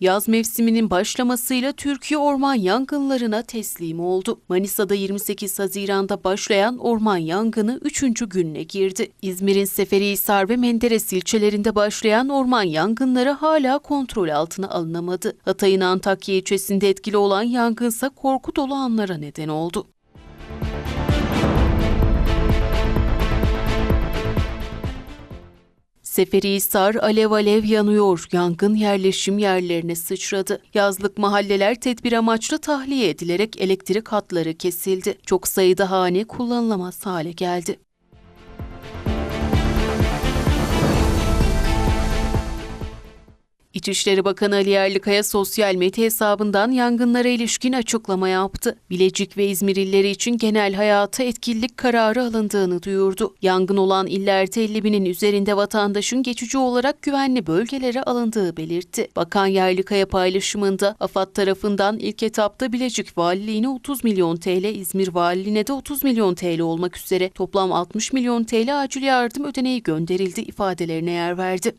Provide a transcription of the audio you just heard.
Yaz mevsiminin başlamasıyla Türkiye orman yangınlarına teslim oldu. Manisa'da 28 Haziran'da başlayan orman yangını 3. gününe girdi. İzmir'in Seferihisar ve Menderes ilçelerinde başlayan orman yangınları hala kontrol altına alınamadı. Hatay'ın Antakya ilçesinde etkili olan yangınsa korku dolu anlara neden oldu. Seferihisar alev alev yanıyor. Yangın yerleşim yerlerine sıçradı. Yazlık mahalleler tedbir amaçlı tahliye edilerek elektrik hatları kesildi. Çok sayıda hane kullanılamaz hale geldi. İçişleri Bakanı Ali Yerlikaya sosyal medya hesabından yangınlara ilişkin açıklama yaptı. Bilecik ve İzmir illeri için genel hayata etkinlik kararı alındığını duyurdu. Yangın olan illerde 50 binin üzerinde vatandaşın geçici olarak güvenli bölgelere alındığı belirtti. Bakan Yerlikaya paylaşımında AFAD tarafından ilk etapta Bilecik Valiliğine 30 milyon TL, İzmir Valiliğine de 30 milyon TL olmak üzere toplam 60 milyon TL acil yardım ödeneği gönderildi ifadelerine yer verdi.